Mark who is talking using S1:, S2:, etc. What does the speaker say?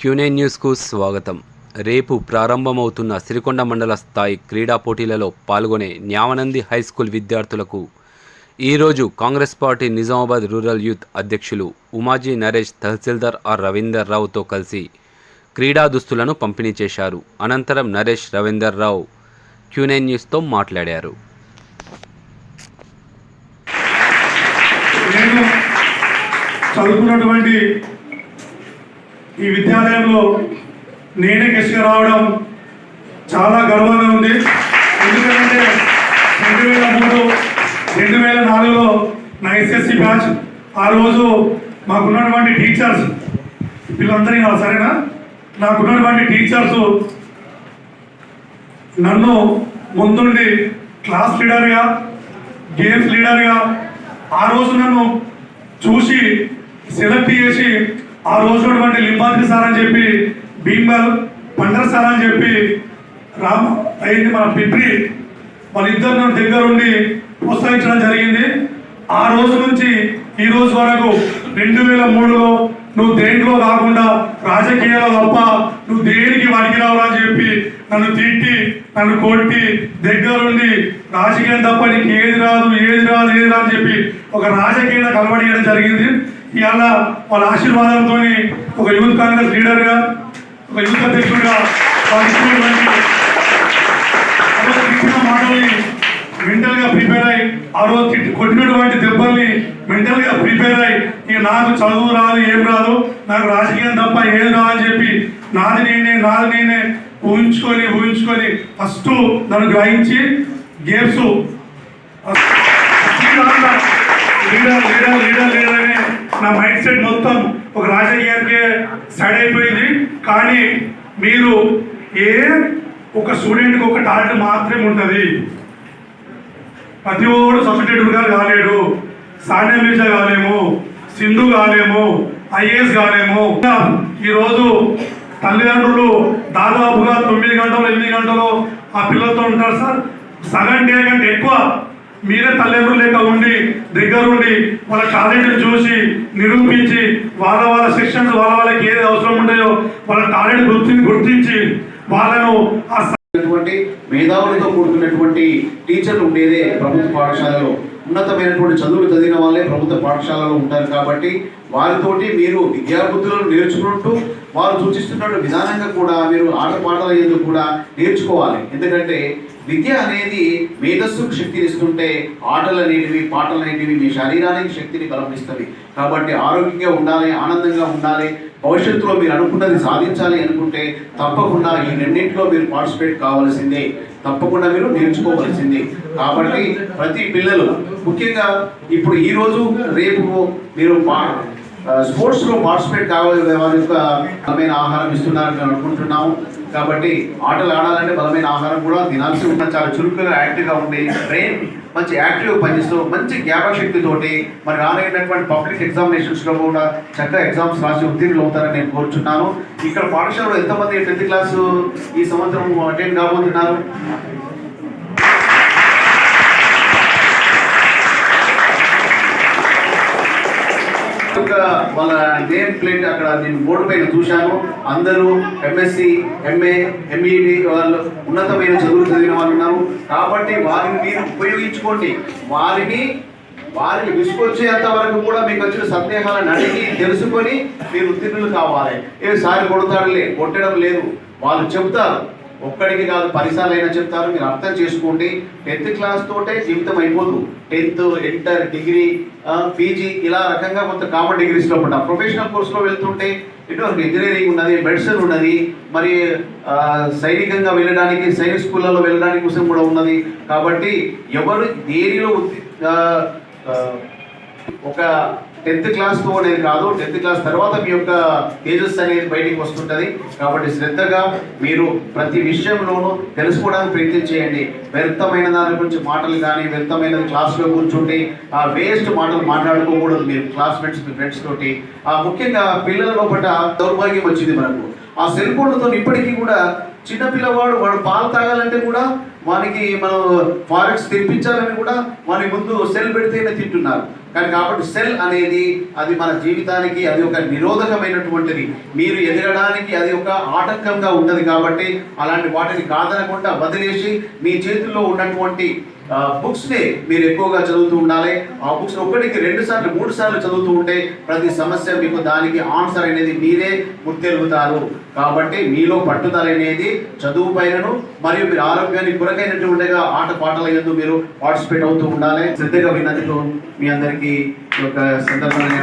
S1: క్యూనే న్యూస్కు స్వాగతం. రేపు ప్రారంభమవుతున్న సిరికొండ మండల స్థాయి క్రీడా పోటీలలో పాల్గొనే న్యావనంది హై స్కూల్ విద్యార్థులకు ఈరోజు Congress party Nizamabad rural youth అధ్యక్షులు ఉమాజీ నరేష్ తహసీల్దార్ ఆర్ రవీందర్ రావుతో కలిసి క్రీడా దుస్తులను పంపిణీ చేశారు. అనంతరం నరేష్ రవీందర్ రావు క్యూనే న్యూస్తో మాట్లాడారు.
S2: చదువుకున్నటువంటి ఈ విద్యాలయంలో నేనే గెస్ట్గా రావడం చాలా గర్వంగా ఉంది. ఎందుకంటే రెండు వేల మూడు రెండు వేల నాలుగులో నా ఎస్ఎస్సి బ్యాచ్ ఆ రోజు మాకున్నటువంటి టీచర్స్ వీళ్ళందరినీ నా సరేనా? నాకున్నటువంటి టీచర్స్ నన్ను ముందుండి క్లాస్ లీడర్గా గేమ్స్ లీడర్గా ఆ రోజు నన్ను చూసి సెలెక్ట్ చేసి ఆ రోజు ఉన్నటువంటి లింబాద్రి సార్ అని చెప్పి భీంబల్ పండర్ సార్ అని చెప్పి రామ్ అయింది మన పిప్రి. వాళ్ళిద్దరు ఇద్దరు దగ్గర ఉండి ప్రోత్సహించడం జరిగింది. ఆ రోజు నుంచి ఈ రోజు వరకు రెండు వేల మూడులో నువ్వు దేంట్లో కాకుండా రాజకీయాలు తప్ప నువ్వు దేనికి వాడికి రావు అని చెప్పి నన్ను తిట్టి నన్ను కొట్టి దగ్గరుండి రాజకీయం తప్ప నీకు ఏది రాదు ఏది రాదు ఏది రాదు అని చెప్పి ఒక రాజకీయ కలవడియడం జరిగింది. ఇవాళ వాళ్ళ ఆశీర్వాదంతో ఒక యూత్ కాంగ్రెస్ లీడర్గా ఒక యూత్ అధ్యక్షుడిగా వాళ్ళు ఇచ్చిన మాటల్ని మెంటల్గా ప్రిపేర్ అయ్యి ఆ రోజు కొట్టినటువంటి దెబ్బల్ని మెంటల్గా ప్రిపేర్ అయ్యి ఇక నాకు చదువు రాదు ఏం రాదు నాకు రాజకీయం తప్ప ఏది రాదు అని చెప్పి నాది నేనే నాది నేనే ఊహించుకొని ఊహించుకొని ఫస్ట్ నన్ను గ్రహించి games leader leader leader leader అనే నా మైండ్ సెట్ మొత్తం ఒక రాజకీయానికి సైడ్ అయిపోయింది. కానీ మీరు ఏ ఒక స్టూడెంట్కి ఒక టాలెంట్ మాత్రమే ఉంటుంది. ప్రతి ఒక్కడు సబ్స్టిట్యూట్గా కాలేడు. సానియా మిర్జా కాలేము సింధు కాలేము ఐఏఎస్ కాలేము. ఈరోజు తల్లిదండ్రులు దాదాపుగా తొమ్మిది గంటలు ఎనిమిది గంటలు ఆ పిల్లలతో ఉంటారు సార్. సగం డే కంటే ఎక్కువ మీరే తల్లిదండ్రులు లేక ఉండి దగ్గరుండి వాళ్ళ టాలెంట్ చూసి నిరూపించి వాళ్ళ వాళ్ళ శిక్షణ వాళ్ళ వాళ్ళకి ఏది అవసరం ఉంటాయో వాళ్ళ టాలెంట్ గుర్తి గుర్తించి వాళ్ళను
S3: మేధావులతో కూడుకున్నటువంటి టీచర్లు ఉండేదే ప్రభుత్వ పాఠశాలలో. ఉన్నతమైనటువంటి చదువులు చదివిన వాళ్ళే ప్రభుత్వ పాఠశాలలో ఉంటారు కాబట్టి వారితోటి మీరు విద్యాబుద్ధులను నేర్చుకుంటూ వారు సూచిస్తున్న విధానంగా కూడా మీరు ఆటపాటల ఎందుకు కూడా నేర్చుకోవాలి. ఎందుకంటే విద్య అనేది మేధస్సుకు శక్తిని ఇస్తుంటే ఆటలు అనేటివి పాటలు అనేటివి మీ శరీరానికి శక్తిని బలపరుస్తవి కాబట్టి ఆరోగ్యంగా ఉండాలి ఆనందంగా ఉండాలి భవిష్యత్తులో మీరు అనుకున్నది సాధించాలి అనుకుంటే తప్పకుండా ఈ రెండింటిలో మీరు పార్టిసిపేట్ కావాల్సిందే. తప్పకుండా మీరు నేర్చుకోవాల్సింది. కాబట్టి ప్రతి పిల్లలు ముఖ్యంగా ఇప్పుడు ఈ రోజు రేపు మీరు స్పోర్ట్స్లో పార్టిసిపేట్ కావాలి వారి యొక్క ఆహారం ఇస్తున్నారని అనుకుంటున్నాము. కాబట్టి ఆటలు ఆడాలంటే బలమైన ఆహారం కూడా తినాల్సి ఉంటుంది. చాలా చురుకుగా యాక్టివ్గా ఉండి బ్రెయిన్ మంచి యాక్టివ్ పనిచేస్తూ మంచి జ్ఞాపక శక్తితోటి మరి రానైనటువంటి పబ్లిక్ ఎగ్జామినేషన్స్లో కూడా చక్కగా ఎగ్జామ్స్ రాసి ఉత్తీర్ణులు అవుతారని నేను కోరుచున్నాను. ఇక్కడ పాఠశాలలో ఎంతమంది టెన్త్ క్లాస్ ఈ సంవత్సరం అటెండ్ కాబోతున్నారు? యొక్క వాళ్ళ నేమ్ ప్లేట్ అక్కడ నేను బోర్డు పైన చూశాను. అందరూ ఎంఎస్సి ఎంఏ ఎంఈడి వాళ్ళు ఉన్నతమైన చదువులు చదివిన వాళ్ళు ఉన్నారు. కాబట్టి వారిని మీరు ఉపయోగించుకోండి. వారిని వారికి విసుకొచ్చేంత వరకు కూడా మీకు వచ్చిన సందేహాలను అడిగి తెలుసుకొని మీరు ఉత్తీర్ణులు కావాలి. ఏ సారి కొడతాడులే కొట్టడం లేదు. వాళ్ళు చెబుతారు ఒక్కడికి కాదు పదిసార్లు అయినా చెప్తారు మీరు అర్థం చేసుకోండి. టెన్త్ క్లాస్ తోటే జీవితం అయిపోదు. టెన్త్ ఇంటర్ డిగ్రీ పీజీ ఇలా రకంగా కొంత కామన్ డిగ్రీస్లో ఉంటాం. ప్రొఫెషనల్ కోర్సులో వెళ్తుంటే ఎటువంటి ఇంజనీరింగ్ ఉన్నది మెడిసిన్ ఉన్నది మరి సైనికంగా వెళ్ళడానికి సైనిక్ స్కూళ్ళలో వెళ్ళడానికి కోసం కూడా ఉన్నది. కాబట్టి ఎవరు దేనిలో ఒక టెన్త్ క్లాస్తో అనేది కాదు టెన్త్ క్లాస్ తర్వాత మీ యొక్క తేజస్ అనేది బయటికి వస్తుంటుంది. కాబట్టి శ్రద్ధగా మీరు ప్రతి విషయంలోనూ తెలుసుకోవడానికి ప్రయత్నం చేయండి. వ్యర్థమైన దాని గురించి మాటలు కానీ వ్యర్థమైన క్లాస్లో కూర్చుంటే ఆ వేస్ట్ మాటలు మాట్లాడుకోకూడదు మీరు క్లాస్మేట్స్ మీ ఫ్రెండ్స్ తోటి. ఆ ముఖ్యంగా పిల్లల లోపల దౌర్భాగ్యం వచ్చింది మనకు. ఆ సెల్ ఫోన్లతో ఇప్పటికీ కూడా చిన్న పిల్లవాడు వాడు పాలు తాగాలంటే కూడా వానికి మనం ఫారెక్స్ తెప్పించాలని కూడా వాని ముందు సెల్ పెడితేనే తింటున్నారు. కానీ కాబట్టి సెల్ అనేది అది మన జీవితానికి అది ఒక నిరోధకమైనటువంటిది. మీరు ఎదగడానికి అది ఒక ఆటంకంగా ఉన్నది కాబట్టి అలాంటి వాటిని కాదనకుండా వదిలేసి మీ చేతుల్లో ఉన్నటువంటి బుక్స్ని మీరు ఎక్కువగా చదువుతూ ఉండాలి. ఆ బుక్స్ ఒకటికి రెండు సార్లు మూడు సార్లు చదువుతూ ఉంటే ప్రతి సమస్య మీకు దానికి ఆన్సర్ అనేది మీరే గుర్తెరుగుతారు. కాబట్టి మీలో పట్టుదల అనేది చదువు పైనను మరియు మీరు ఆరోగ్యానికి కొరకైనటువంటిగా ఆట పాటల యందు మీరు పార్టిసిపేట్ అవుతూ ఉండాలి. శ్రద్ధగా విన్నందుకు మీ అందరికీ ఒక యొక్క సందర్భంగా